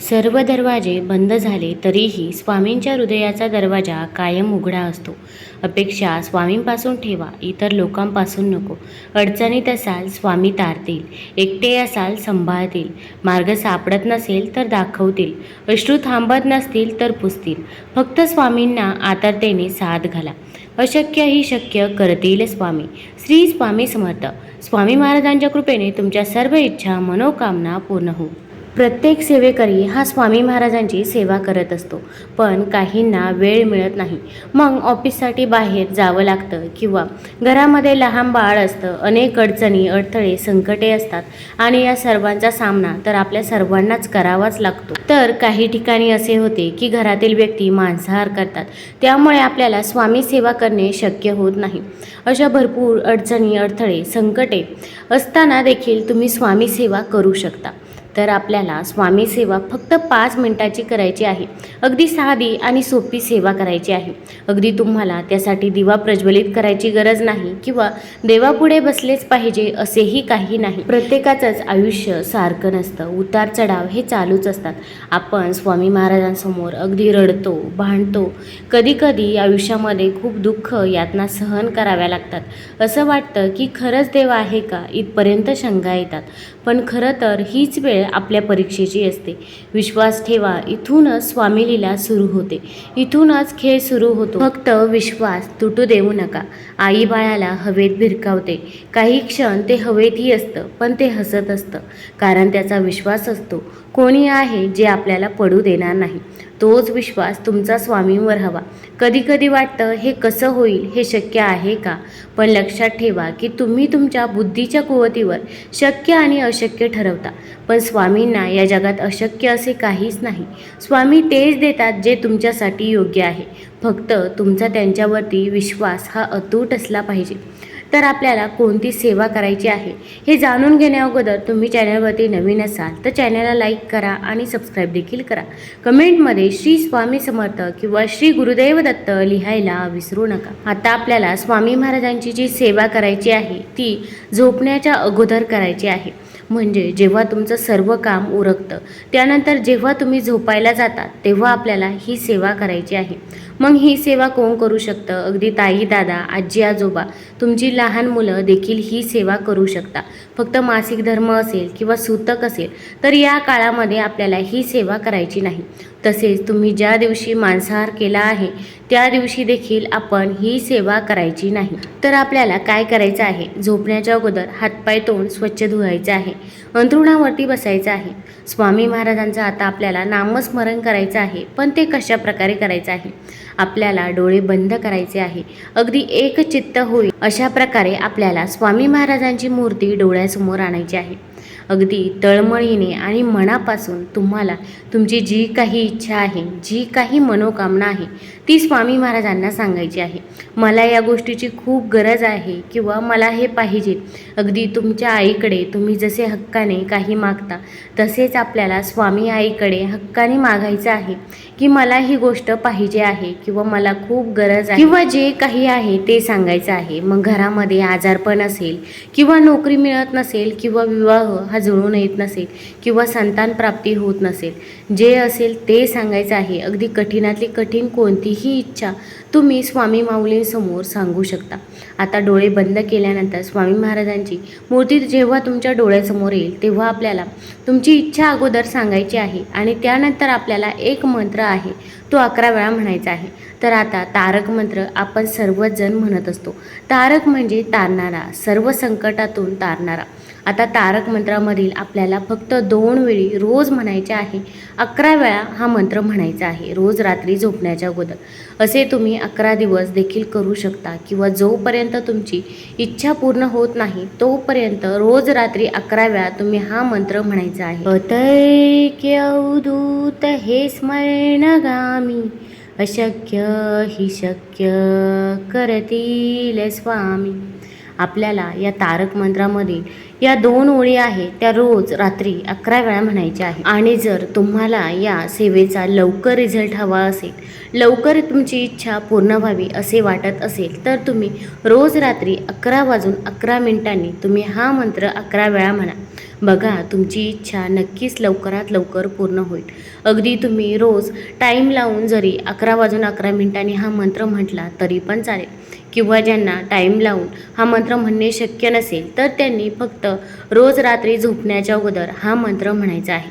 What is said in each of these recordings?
सर्व दरवाजे बंद झाले तरीही स्वामींच्या हृदयाचा दरवाजा कायम उघडा असतो. अपेक्षा स्वामींपासून ठेवा इतर लोकांपासून नको. अडचणीत असाल स्वामी तारतील एकटे असाल सांभाळतील. मार्ग सापडत नसेल तर दाखवतील. अश्रू थांबत नसतील तर पुसतील. फक्त स्वामींना आतरतेने साथ घाला. अशक्य ही शक्य करतील स्वामी. श्री स्वामी समर्थ. स्वामी महाराजांच्या कृपेने तुमच्या सर्व इच्छा मनोकामना पूर्ण होऊ. प्रत्येक सेवेकरी हा स्वामी महाराजांची सेवा करत असतो पण काहींना वेळ मिळत नाही. मग ऑफिससाठी बाहेर जावं लागतं किंवा घरामध्ये लहान बाळ असतं अनेक अडचणी अडथळे संकटे असतात आणि या सर्वांचा सामना तर आपल्या सर्वांनाच करावाच लागतो. तर काही ठिकाणी असे होते की घरातील व्यक्ती मांसाहार करतात त्यामुळे आपल्याला स्वामी सेवा करणे शक्य होत नाही. अशा भरपूर अडचणी अडथळे संकटे असताना देखील तुम्ही स्वामी सेवा करू शकता. तर आपल्याला स्वामी सेवा फक्त पाच मिनिटाची करायची आहे. अगदी साधी आणि सोपी सेवा करायची आहे. अगदी तुम्हाला त्यासाठी दिवा प्रज्वलित करायची गरज नाही किंवा देवापुढे बसलेच पाहिजे असेही काही नाही. प्रत्येकाचंच आयुष्य सारखं नसतं. उतार चढाव हे चालूच असतात. आपण स्वामी महाराजांसमोर अगदी रडतो भांडतो. कधीकधी आयुष्यामध्ये खूप दुःख यातना सहन कराव्या लागतात. असं वाटतं की खरंच देव आहे का? इथपर्यंत शंका येतात. पण खरं तर हीच वेळ आपल्या परीक्षेची असते. विश्वास ठेवा इथूनच स्वामी लीला सुरू होते. इथूनच खेळ सुरू होतो. फक्त विश्वास तुटू देऊ नका. आई बाळाला हवेत भिरकावते. काही क्षण ते हवेतही असतं पण ते हसत असतं. कारण त्याचा विश्वास असतो. कोणी आहे जे आपल्याला पडू देणार नाही. तोच विश्वास तुमचा स्वामींवर हवा. कधी कधी वाटतं हे कसं होईल? हे शक्य आहे का? पण लक्षात ठेवा की तुम्ही तुमच्या बुद्धीच्या कुवतीवर शक्य आणि अशक्य ठरवता. पण स्वामींना या जगात अशक्य असे काहीच नाही. स्वामी तेच देतात जे तुमच्यासाठी योग्य आहे. फक्त तुमचा त्यांच्यावरती विश्वास हा अतूट असला पाहिजे. तर आपल्याला कोणती सेवा करायची आहे हे जाणून घेण्याअगोदर तुम्ही चॅनलवरती नवीन असाल तर चॅनलला लाईक करा आणि सबस्क्राईब देखील करा. कमेंटमध्ये श्री स्वामी समर्थ किंवा श्री गुरुदेव दत्त लिहायला विसरू नका. आता आपल्याला स्वामी महाराजांची जी सेवा करायची आहे ती झोपण्याच्या अगोदर करायची आहे. म्हणजे जेव्हा तुमचं सर्व काम उरकतं त्यानंतर जेव्हा तुम्ही झोपायला जातात तेव्हा आपल्याला ही सेवा करायची आहे. मग ही सेवा कोण करू शकतं? अगदी ताई दादा आजी आजोबा तुमची लहान मुलं देखील ही सेवा करू शकता. फक्त मासिक धर्म असेल किंवा सूतक असेल तर या काळामध्ये आपल्याला ही सेवा करायची नाही. तसेच तुम्ही ज्या दिवशी मांसाहार केला आहे त्या दिवशी देखील आपण ही सेवा करायची नाही. तर आपल्याला काय करायचं आहे? झोपण्याच्या अगोदर हातपाय तोंड स्वच्छ धुवायचे आहे. अंथरुणावरती बसायचं आहे. स्वामी महाराजांचं आता आपल्याला नामस्मरण करायचं आहे. पण ते कशा प्रकारे करायचं आहे? आपल्याला डोळे बंद करायचे आहे. अगदी एक चित्त होईल अशा प्रकारे आपल्याला स्वामी महाराजांची मूर्ती डोळ्यासमोर आणायची आहे. अगदी तळमळीने आणि मनापासून तुम्हाला तुमची जी काही इच्छा आहे जी काही मनोकामना आहे ती स्वामी महाराजांना सांगायची आहे. मला या गोष्टीची खूप गरज आहे किंवा मला हे पाहिजे. अगदी तुमच्या आईकडे तुम्ही जसे हक्काने काही मागता तसेच आपल्याला स्वामी आईकडे हक्काने मागायचं आहे की मला ही गोष्ट पाहिजे आहे किंवा मला खूप गरज आहे. किंवा जे काही आहे ते सांगायचं आहे. मग घरामध्ये आजारपण असेल किंवा नोकरी मिळत नसेल किंवा विवाह हा जुळून येत नसेल किंवा संतान प्राप्ती होत नसेल जे असेल ते सांगायचं आहे. अगदी कठीणातली कठीण कोणतीही इच्छा तुम्ही स्वामी माऊलींसमोर सांगू शकता. आता डोळे बंद केल्यानंतर स्वामी महाराजांची मूर्ती जेव्हा तुमच्या डोळ्यासमोर येईल तेव्हा आपल्याला तुमची इच्छा अगोदर सांगायची आहे आणि त्यानंतर आपल्याला एक मंत्र आहे तो अकरा वेळा म्हणायचा आहे. तर आता तारक मंत्र आपण सर्वजण म्हणत असतो. तारक म्हणजे तारणारा सर्व संकटातून तारणारा. आता तारक मंत्रामधील आपल्याला फक्त दोन वेळी रोज म्हणायचे आहे. अकरा वेळा हा मंत्र म्हणायचा आहे. रोज रात्री झोपण्याच्या अगोदर. असे तुम्ही अकरा दिवस देखील करू शकता किंवा जोपर्यंत तुमची इच्छा पूर्ण होत नाही तोपर्यंत रोज रात्री अकरा वेळा तुम्ही हा मंत्र म्हणायचा आहे. अतैक्य अवधूत हे स्मरणगामी अशक्य हि शक्य करतील स्वामी. आपल्याला या तारक मंत्रामधील या दोन ओळी आहेत त्या रोज रात्री अकरा वेळा म्हणायच्या आहेत. आणि जर तुम्हाला या सेवेचा लवकर रिझल्ट हवा असेल लवकर तुमची इच्छा पूर्ण व्हावी असे वाटत असेल तर तुम्ही रोज रात्री अकरा वाजून अकरा मिनिटांनी तुम्ही हा मंत्र अकरा वेळा म्हणा. बघा तुमची इच्छा नक्कीच लवकरात लवकर पूर्ण होईल. अगदी तुम्ही रोज टाईम लावून जरी अकरा वाजून अकरा मिनिटांनी हा मंत्र म्हटला तरी पण चालेल. किंवा ज्यांना टाईम लावून हा मंत्र म्हणणे शक्य नसेल तर त्यांनी फक्त रोज रात्री झोपण्याच्या अगोदर हा मंत्र म्हणायचा आहे.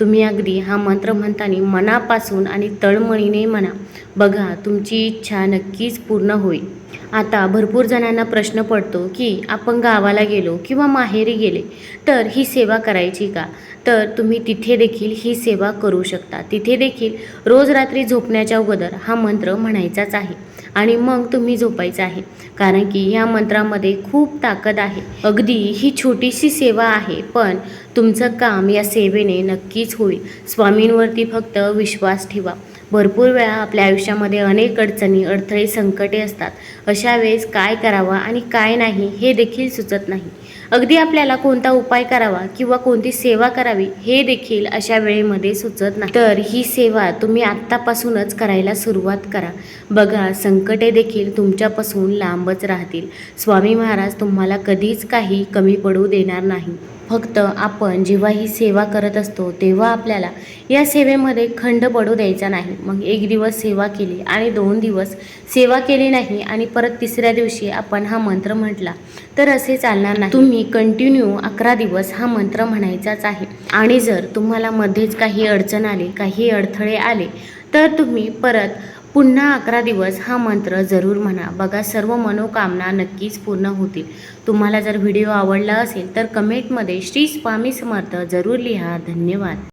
तुम्ही अगदी हा मंत्र म्हणताना मनापासून आणि तळमळीने म्हणा. बघा तुमची इच्छा नक्कीच पूर्ण होईल. आता भरपूर जणांना प्रश्न पडतो की आपण गावाला गेलो किंवा माहेरी गेले तर ही सेवा करायची का? तर तुम्ही तिथे देखील ही सेवा करू शकता. तिथे देखील रोज रात्री झोपण्याच्या अगोदर हा मंत्र म्हणायचाच आहे. आणि मग तुम्ही झोपायचं आहे. कारण की या मंत्रामध्ये खूप ताकद आहे. अगदी ही छोटीशी सेवा आहे पण तुमचं काम या सेवेने नक्कीच होईल. स्वामींवरती फक्त विश्वास ठेवा. भरपूर वेळा आपल्या आयुष्यामध्ये अनेक अडचणी अडथळे संकटे असतात. अशा वेळेस काय करावा आणि काय नाही हे देखील सुचत नाही. अगदी आपल्याला कोणता उपाय करावा किंवा कोणती सेवा करावी हे देखील अशा वेळेमध्ये सुचत नाही. तर ही सेवा तुम्ही आत्तापासूनच करायला सुरुवात करा. बघा संक संकटे देखील तुमच्यापासून लांबच राहतील. स्वामी महाराज तुम्हाला कधीच काही कमी पडू देणार नाही. फक्त आपण जेव्हा ही सेवा करत असतो तेव्हा आपल्याला या सेवेमध्ये खंड पडू द्यायचा नाही. मग एक दिवस सेवा केली आणि दोन दिवस सेवा केली नाही आणि परत तिसऱ्या दिवशी आपण हा मंत्र म्हटला तर असे चालणार नाही. तुम्ही कंटिन्यू अकरा दिवस हा मंत्र म्हणायचाच आहे. आणि जर तुम्हाला मध्येच काही अडचण आली काही अडथळे आले तर तुम्ही परत पुन्हा अकरा दिवस हा मंत्र जरूर म्हणा. बघा सर्व मनोकामना नक्कीच पूर्ण होतील. तुम्हाला जर व्हिडिओ आवडला असेल तर कमेंटमध्ये श्री स्वामी समर्थ जरूर लिहा. धन्यवाद.